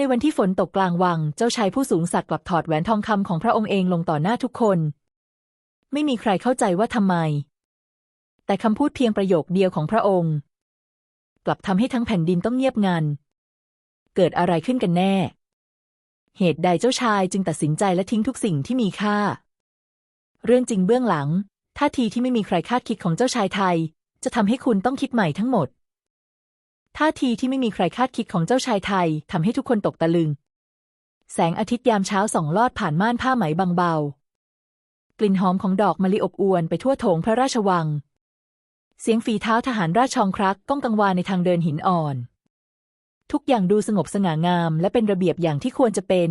ในวันที่ฝนตกกลางวัง เจ้าชายผู้สูงศักดิ์กลับถอดแหวนทองคำของพระองค์เองลงต่อหน้าทุกคน ไม่มีใครเข้าใจว่าทำไม แต่คำพูดเพียงประโยคเดียวของพระองค์ กลับทำให้ทั้งแผ่นดินต้องเงียบงัน เกิดอะไรขึ้นกันแน่ เหตุใดเจ้าชายจึงตัดสินใจและทิ้งทุกสิ่งที่มีค่า เรื่องจริงเบื้องหลังท่าทีที่ไม่มีใครคาดคิดของเจ้าชายไทย จะทำให้คุณต้องคิดใหม่ทั้งหมด ท่าทีที่ไม่มีใครคาดคิดของเจ้าชายไทยทำให้ทุกคนตกตะลึง แสงอาทิตย์ยามเช้าส่องลอดผ่านม่านผ้าไหมบางเบา กลิ่นหอมของดอกมะลิอบอวลไปทั่วโถงพระราชวัง เสียงฝีเท้าทหารราชชองครักก้องกังวานในทางเดินหินอ่อน ทุกอย่างดูสงบสง่างาม และเป็นระเบียบอย่างที่ควรจะเป็น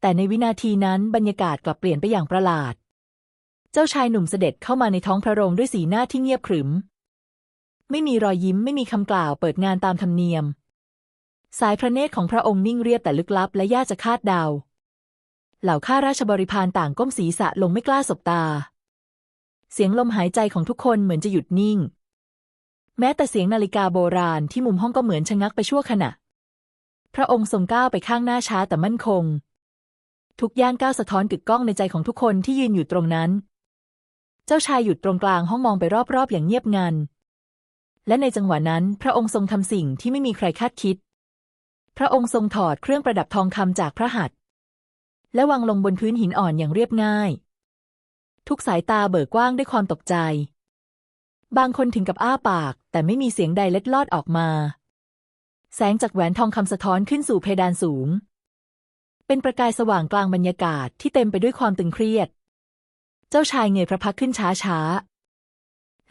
แต่ในวินาทีนั้นบรรยากาศกลับเปลี่ยนไปอย่างประหลาด เจ้าชายหนุ่มเสด็จเข้ามาในท้องพระโรงด้วยสีหน้าที่เงียบขรึม ไม่มีรอยยิ้มไม่มีคำกล่าวเปิดงานตามธรรมเนียม สายพระเนตรของพระองค์นิ่งเรียบแต่ลึกลับและยากจะคาดเดา เหล่าข้าราชบริพารต่างก้มศีรษะลงไม่กล้าสบตา เสียงลมหายใจของทุกคนเหมือนจะหยุดนิ่ง แม้แต่เสียงนาฬิกาโบราณที่มุมห้องก็เหมือนชะงักไปชั่วขณะ พระองค์ทรงก้าวไปข้างหน้าช้าแต่มั่นคง ทุกย่างก้าวสะท้อนกึกก้องในใจของทุกคนที่ยืนอยู่ตรงนั้น เจ้าชายหยุดตรงกลางห้องมองไปรอบๆอย่างเงียบงัน และในจังหวะนั้นพระองค์ทรงทำสิ่งที่ไม่มีใครคาดคิด พระองค์ทรงถอดเครื่องประดับทองคำจากพระหัตถ์และวางลงบนพื้นหินอ่อนอย่างเรียบง่าย ทุกสายตาเบิกกว้างด้วยความตกใจ บางคนถึงกับอ้าปาก แต่ไม่มีเสียงใดเล็ดลอดออกมา แสงจากแหวนทองคำสะท้อนขึ้นสู่เพดานสูง เป็นประกายสว่างกลางบรรยากาศที่เต็มไปด้วยความตึงเครียด เจ้าชายเงยพระพักขึ้นช้าช้าๆ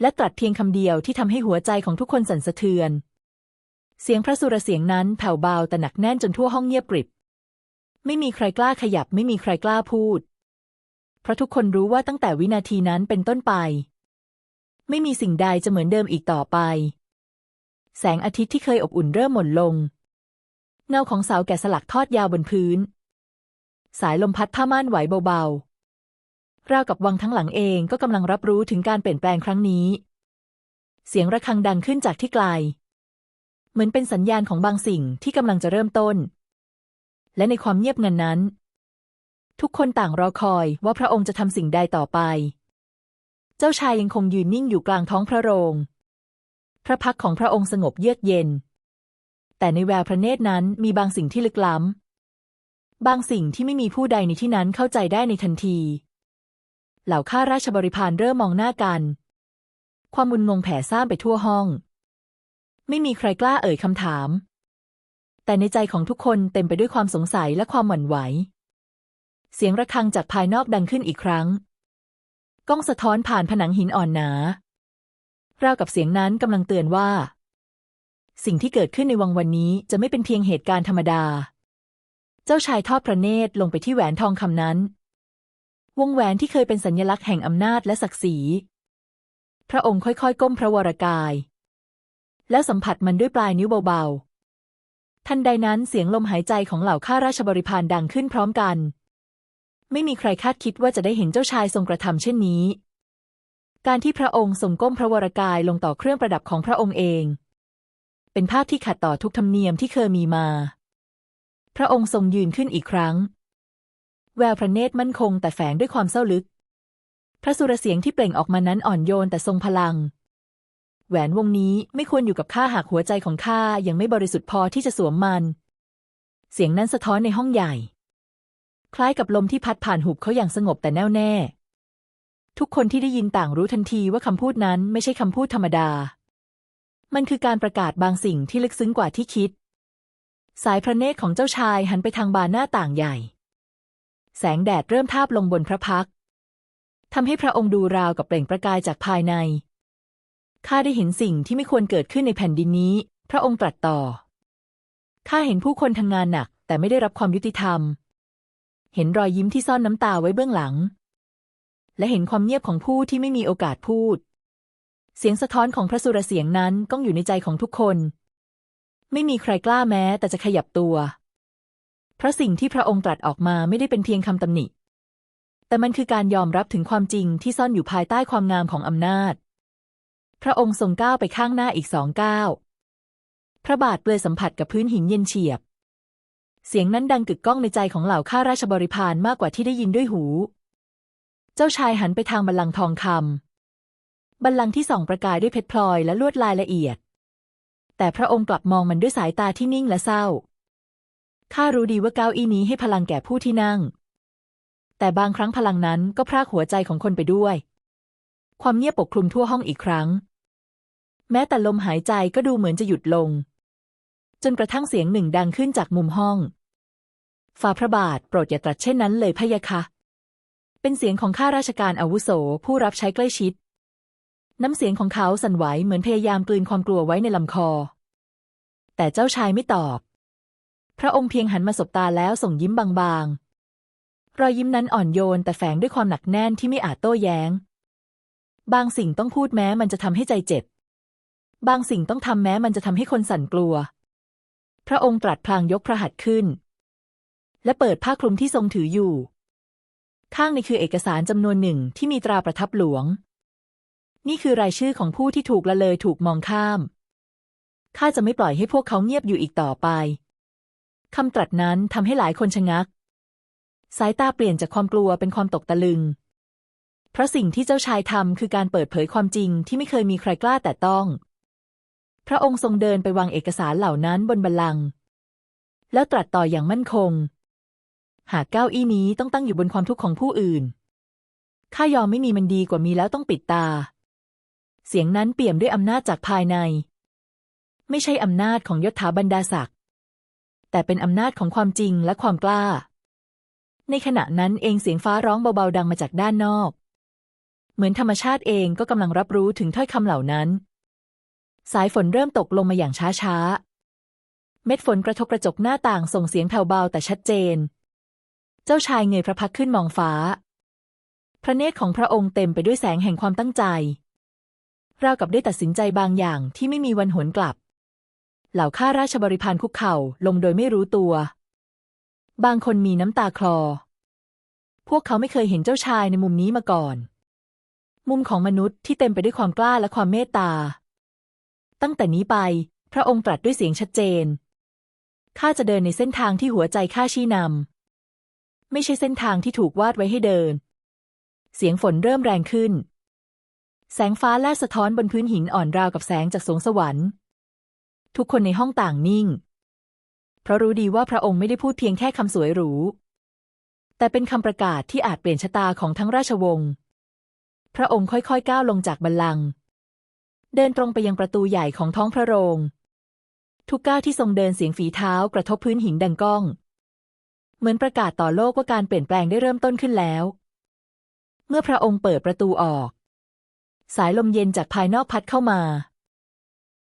และตรัสเพียงคำเดียวที่ทำให้หัวใจของทุกคนสั่นสะเทือน เสียงพระสุรเสียงนั้นแผ่วเบาแต่หนักแน่นจนทั่วห้องเงียบกริบ ไม่มีใครกล้าขยับไม่มีใครกล้าพูด เพราะทุกคนรู้ว่าตั้งแต่วินาทีนั้นเป็นต้นไป ไม่มีสิ่งใดจะเหมือนเดิมอีกต่อไป แสงอาทิตย์ที่เคยอบอุ่นเริ่มหม่นลง เงาของเสาแกะสลักทอดยาวบนพื้น สายลมพัดผ้าม่านไหวเบาๆ ราวกับวังทั้งหลังเองก็กำลังรับรู้ถึงการเปลี่ยนแปลงครั้งนี้ เสียงระฆังดังขึ้นจากที่ไกล เหมือนเป็นสัญญาณของบางสิ่งที่กำลังจะเริ่มต้น และในความเงียบงันนั้น ทุกคนต่างรอคอยว่าพระองค์จะทำสิ่งใดต่อไป เจ้าชายยังคงยืนนิ่งอยู่กลางท้องพระโรง พระพักของพระองค์สงบเยือกเย็น แต่ในแววพระเนตรนั้นมีบางสิ่งที่ลึกล้ำบางสิ่งที่ไม่มีผู้ใดในที่นั้นเข้าใจได้ในทันที เหล่าข้าราชบริพารเริ่มมองหน้ากัน ความมุนงงแผ่ซ่านไปทั่วห้อง ไม่มีใครกล้าเอ่ยคำถาม แต่ในใจของทุกคนเต็มไปด้วยความสงสัยและความหวั่นไหว เสียงระฆังจากภายนอกดังขึ้นอีกครั้ง ก้องสะท้อนผ่านผนังหินอ่อนหนา ราวกับเสียงนั้นกำลังเตือนว่า สิ่งที่เกิดขึ้นในวังวันนี้จะไม่เป็นเพียงเหตุการณ์ธรรมดา เจ้าชายทอดพระเนตรลงไปที่แหวนทองคำนั้น วงแหวนที่เคยเป็นสัญลักษณ์แห่งอำนาจและศักดิ์ศรี พระองค์ค่อยๆ ก้มพระวรากาย แล้วสัมผัสมันด้วยปลายนิ้วเบาๆ ทันใดนั้นเสียงลมหายใจของเหล่าข้าราชบริพารดังขึ้นพร้อมกัน ไม่มีใครคาดคิดว่าจะได้เห็นเจ้าชายทรงกระทำเช่นนี้ การที่พระองค์ทรงก้มพระวรากายลงต่อเครื่องประดับของพระองค์เอง เป็นภาพที่ขัดต่อทุกธรรมเนียมที่เคยมีมา พระองค์ทรงยืนขึ้นอีกครั้ง แววพระเนตรมั่นคงแต่แฝงด้วยความเศร้าลึก พระสุรเสียงที่เปล่งออกมานั้นอ่อนโยนแต่ทรงพลัง แหวนวงนี้ไม่ควรอยู่กับข้าหากหัวใจของข้ายังไม่บริสุทธิ์พอที่จะสวมมัน เสียงนั้นสะท้อนในห้องใหญ่ คล้ายกับลมที่พัดผ่านหุบเขาอย่างสงบแต่แน่วแน่ ทุกคนที่ได้ยินต่างรู้ทันทีว่าคำพูดนั้นไม่ใช่คำพูดธรรมดา มันคือการประกาศบางสิ่งที่ลึกซึ้งกว่าที่คิด สายพระเนตรของเจ้าชายหันไปทางบานหน้าต่างใหญ่ แสงแดดเริ่มทาบลงบนพระพักทำให้พระองค์ดูราวกับเปล่งประกายจากภายใน ข้าได้เห็นสิ่งที่ไม่ควรเกิดขึ้นในแผ่นดินนี้ พระองค์ตรัสต่อ ข้าเห็นผู้คนทำงานหนัก แต่ไม่ได้รับความยุติธรรม เห็นรอยยิ้มที่ซ่อนน้ำตาไว้เบื้องหลัง และเห็นความเงียบของผู้ที่ไม่มีโอกาสพูด เสียงสะท้อนของพระสุรเสียงนั้นก้องอยู่ในใจของทุกคน ไม่มีใครกล้าแม้แต่จะขยับตัว เพราะสิ่งที่พระองค์ตรัสออกมาไม่ได้เป็นเพียงคำตำหนิ แต่มันคือการยอมรับถึงความจริงที่ซ่อนอยู่ภายใต้ความงามของอำนาจ พระองค์ทรงก้าวไปข้างหน้าอีกสองก้าวพระบาทเปลือยสัมผัสกับพื้นหินเย็นเฉียบ เสียงนั้นดังกึกก้องในใจของเหล่าข้าราชบริพารมากกว่าที่ได้ยินด้วยหู เจ้าชายหันไปทางบัลลังก์ทองคำบัลลังก์ที่ส่องประกายด้วยเพชรพลอยและลวดลายละเอียด แต่พระองค์กลับมองมันด้วยสายตาที่นิ่งและเศร้า ข้ารู้ดีว่าเก้าอี้นี้ให้พลังแก่ผู้ที่นั่ง แต่บางครั้งพลังนั้นก็พรากหัวใจของคนไปด้วย ความเงียบปกคลุมทั่วห้องอีกครั้ง แม้แต่ลมหายใจก็ดูเหมือนจะหยุดลง จนกระทั่งเสียงหนึ่งดังขึ้นจากมุมห้องฝ่าพระบาทโปรดอย่าตรัสเช่นนั้นเลยพะยะค่ะ เป็นเสียงของข้าราชการอาวุโสผู้รับใช้ใกล้ชิด น้ำเสียงของเขาสั่นไหวเหมือนพยายามกลืนความกลัวไว้ในลำคอ แต่เจ้าชายไม่ตอบ พระองค์เพียงหันมาสบตาแล้วส่งยิ้มบางๆ รอยยิ้มนั้นอ่อนโยนแต่แฝงด้วยความหนักแน่นที่ไม่อาจโต้แย้ง บางสิ่งต้องพูดแม้มันจะทำให้ใจเจ็บ บางสิ่งต้องทำแม้มันจะทำให้คนสั่นกลัว พระองค์ตรัสพลางยกพระหัตถ์ขึ้น และเปิดผ้าคลุมที่ทรงถืออยู่ ข้างในคือเอกสารจำนวนหนึ่งที่มีตราประทับหลวง นี่คือรายชื่อของผู้ที่ถูกละเลยถูกมองข้ามข้าจะไม่ปล่อยให้พวกเขาเงียบอยู่อีกต่อไป คำตรัสนั้นทำให้หลายคนชะงัก สายตาเปลี่ยนจากความกลัวเป็นความตกตะลึง เพราะสิ่งที่เจ้าชายทำคือการเปิดเผยความจริงที่ไม่เคยมีใครกล้าแต่ต้อง พระองค์ทรงเดินไปวางเอกสารเหล่านั้นบนบัลลังก์แล้วตรัสต่ออย่างมั่นคง หากเก้าอี้นี้ต้องตั้งอยู่บนความทุกข์ของผู้อื่นข้ายอมไม่มีมันดีกว่ามีแล้วต้องปิดตา เสียงนั้นเปี่ยมด้วยอำนาจจากภายใน ไม่ใช่อำนาจของยศถาบรรดาศักดิ์ แต่เป็นอำนาจของความจริงและความกล้า ในขณะนั้นเองเสียงฟ้าร้องเบาๆดังมาจากด้านนอก เหมือนธรรมชาติเองก็กำลังรับรู้ถึงถ้อยคำเหล่านั้น สายฝนเริ่มตกลงมาอย่างช้าๆ เม็ดฝนกระทบกระจกหน้าต่างส่งเสียงแผ่วเบาแต่ชัดเจน เจ้าชายเงยพระพักขึ้นมองฟ้า พระเนตรของพระองค์เต็มไปด้วยแสงแห่งความตั้งใจ ราวกับได้ตัดสินใจบางอย่างที่ไม่มีวันหวนกลับ เหล่าข้าราชบริพารคุกเข่าลงโดยไม่รู้ตัว บางคนมีน้ำตาคลอ พวกเขาไม่เคยเห็นเจ้าชายในมุมนี้มาก่อน มุมของมนุษย์ที่เต็มไปด้วยความกล้าและความเมตตา ตั้งแต่นี้ไปพระองค์ตรัสด้วยเสียงชัดเจน ข้าจะเดินในเส้นทางที่หัวใจข้าชี้นำ ไม่ใช่เส้นทางที่ถูกวาดไว้ให้เดิน เสียงฝนเริ่มแรงขึ้น แสงฟ้าแลบสะท้อนบนพื้นหินอ่อนราวกับแสงจากสวงสวรรค์ ทุกคนในห้องต่างนิ่ง เพราะรู้ดีว่าพระองค์ไม่ได้พูดเพียงแค่คำสวยหรู แต่เป็นคำประกาศที่อาจเปลี่ยนชะตาของทั้งราชวงศ์ พระองค์ค่อยๆก้าวลงจากบัลลังก์เดินตรงไปยังประตูใหญ่ของท้องพระโรง ทุกก้าวที่ทรงเดินเสียงฝีเท้ากระทบพื้นหินดังก้อง เหมือนประกาศต่อโลกว่าการเปลี่ยนแปลงได้เริ่มต้นขึ้นแล้ว เมื่อพระองค์เปิดประตูออก สายลมเย็นจากภายนอกพัดเข้ามา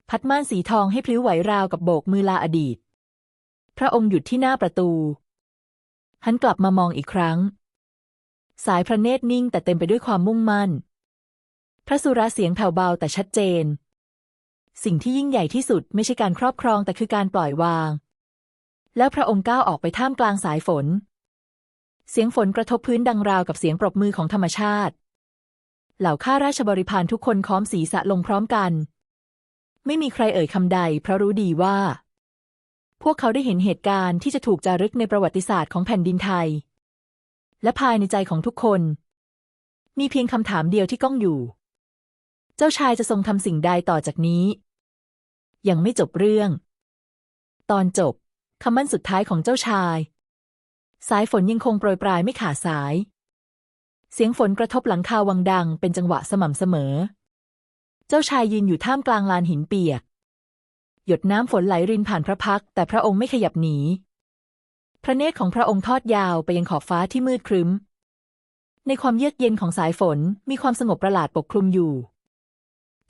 พัดม่านสีทองให้พลิ้วไหวราวกับโบกมือลาอดีต พระองค์หยุดที่หน้าประตู หันกลับมามองอีกครั้ง สายพระเนตรนิ่งแต่เต็มไปด้วยความมุ่งมั่น พระสุรเสียงแผ่วเบาแต่ชัดเจน สิ่งที่ยิ่งใหญ่ที่สุดไม่ใช่การครอบครองแต่คือการปล่อยวาง แล้วพระองค์ก้าวออกไปท่ามกลางสายฝน เสียงฝนกระทบพื้นดังราวกับเสียงปรบมือของธรรมชาติ เหล่าข้าราชบริพารทุกคนค้อมศีรษะลงพร้อมกัน ไม่มีใครเอ่ยคำใด เพราะรู้ดีว่า พวกเขาได้เห็นเหตุการณ์ที่จะถูกจารึกในประวัติศาสตร์ของแผ่นดินไทย และภายในใจของทุกคน มีเพียงคำถามเดียวที่ก้องอยู่ เจ้าชายจะทรงทำสิ่งใดต่อจากนี้ ยังไม่จบเรื่อง ตอนจบคำมั่นสุดท้ายของเจ้าชาย สายฝนยังคงโปรยปลายไม่ขาดสาย เสียงฝนกระทบหลังคาวังดังเป็นจังหวะสม่ำเสมอ เจ้าชายยืนอยู่ท่ามกลางลานหินเปียก หยดน้ำฝนไหลรินผ่านพระพัก แต่พระองค์ไม่ขยับหนี พระเนตรของพระองค์ทอดยาวไปยังขอบฟ้าที่มืดครึ้ม ในความเยือกเย็นของสายฝนมีความสงบประหลาดปกคลุมอยู่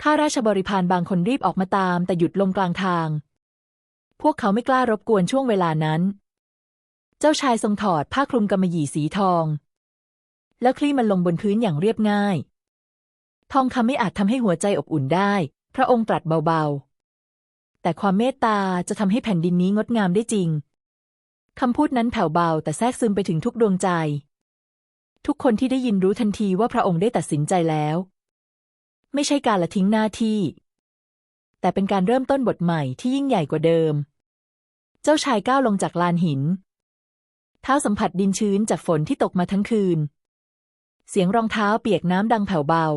ข้าราชบริพารบางคนรีบออกมาตาม แต่หยุดลงกลางทาง พวกเขาไม่กล้ารบกวนช่วงเวลานั้น เจ้าชายทรงถอดผ้าคลุมกำมะหยี่สีทอง แล้วคลี่มันลงบนพื้นอย่างเรียบง่าย ทองคำไม่อาจทำให้หัวใจอบอุ่นได้ พระองค์ตรัสเบาๆ แต่ความเมตตาจะทำให้แผ่นดินนี้งดงามได้จริงคำพูดนั้นแผ่วเบาแต่แทรกซึมไปถึงทุกดวงใจ ทุกคนที่ได้ยินรู้ทันทีว่าพระองค์ได้ตัดสินใจแล้ว ไม่ใช่การละทิ้งหน้าที่ แต่เป็นการเริ่มต้นบทใหม่ที่ยิ่งใหญ่กว่าเดิม เจ้าชายก้าวลงจากลานหิน เท้าสัมผัสดินชื้นจากฝนที่ตกมาทั้งคืน เสียงรองเท้าเปียกน้ำดังแผ่วเบา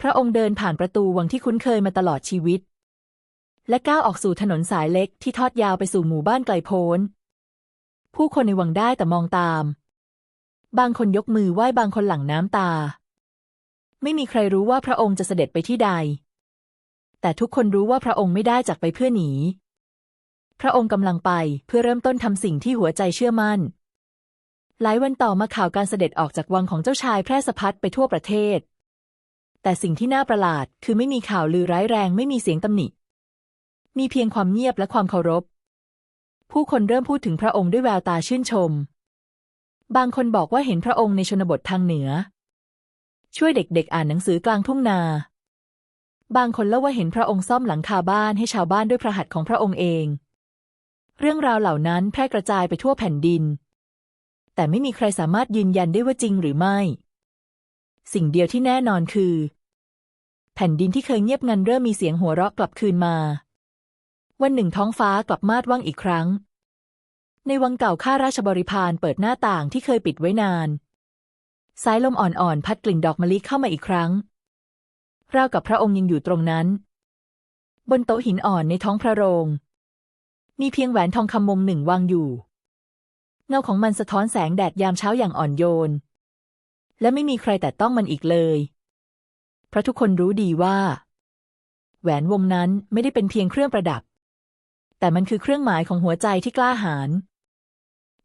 พระองค์เดินผ่านประตูวังที่คุ้นเคยมาตลอดชีวิต และก้าวออกสู่ถนนสายเล็กที่ทอดยาวไปสู่หมู่บ้านไกลโพ้น ผู้คนในวังได้แต่มองตาม บางคนยกมือไหว้บางคนหลั่งน้ำตา ไม่มีใครรู้ว่าพระองค์จะเสด็จไปที่ใด แต่ทุกคนรู้ว่าพระองค์ไม่ได้จากไปเพื่อหนี พระองค์กำลังไปเพื่อเริ่มต้นทำสิ่งที่หัวใจเชื่อมั่นหลายวันต่อมาข่าวการเสด็จออกจากวังของเจ้าชายแพร่สะพัดไปทั่วประเทศ แต่สิ่งที่น่าประหลาดคือไม่มีข่าวลือร้ายแรงไม่มีเสียงตำหนิ มีเพียงความเงียบและความเคารพ ผู้คนเริ่มพูดถึงพระองค์ด้วยแววตาชื่นชม บางคนบอกว่าเห็นพระองค์ในชนบททางเหนือ ช่วยเด็กๆอ่านหนังสือกลางทุ่งนา บางคนเล่าว่าเห็นพระองค์ซ่อมหลังคาบ้านให้ชาวบ้านด้วยพระหัตถ์ของพระองค์เอง เรื่องราวเหล่านั้นแพร่กระจายไปทั่วแผ่นดิน แต่ไม่มีใครสามารถยืนยันได้ว่าจริงหรือไม่ สิ่งเดียวที่แน่นอนคือ แผ่นดินที่เคยเงียบงันเริ่มมีเสียงหัวเราะกลับคืนมา วันหนึ่งท้องฟ้ากลับมาดว่างอีกครั้ง ในวังเก่าข้าราชบริพารเปิดหน้าต่างที่เคยปิดไว้นาน สายลมอ่อนๆ พัดกลิ่นดอกมะลิเข้ามาอีกครั้งราวกับพระองค์ยังอยู่ตรงนั้น บนโต๊ะหินอ่อนในท้องพระโรง มีเพียงแหวนทองคำมุมหนึ่งวางอยู่ เงาของมันสะท้อนแสงแดดยามเช้าอย่างอ่อนโยน และไม่มีใครแต่ต้องมันอีกเลย เพราะทุกคนรู้ดีว่า แหวนวงนั้นไม่ได้เป็นเพียงเครื่องประดับ แต่มันคือเครื่องหมายของหัวใจที่กล้าหาญ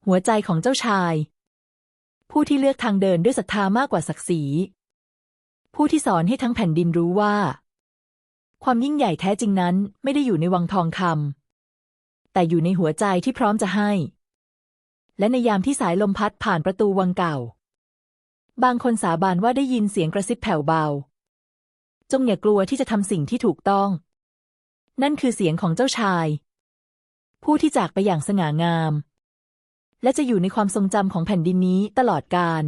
หัวใจของเจ้าชาย ผู้ที่เลือกทางเดินด้วยศรัทธามากกว่าศักดิ์ศรี ผู้ที่สอนให้ทั้งแผ่นดินรู้ว่า ความยิ่งใหญ่แท้จริงนั้นไม่ได้อยู่ในวังทองคำแต่อยู่ในหัวใจที่พร้อมจะให้ และในยามที่สายลมพัดผ่านประตูวังเก่า บางคนสาบานว่าได้ยินเสียงกระซิบแผ่วเบา จงอย่ากลัวที่จะทำสิ่งที่ถูกต้อง นั่นคือเสียงของเจ้าชาย ผู้ที่จากไปอย่างสง่างาม และจะอยู่ในความทรงจำของแผ่นดินนี้ตลอดกาล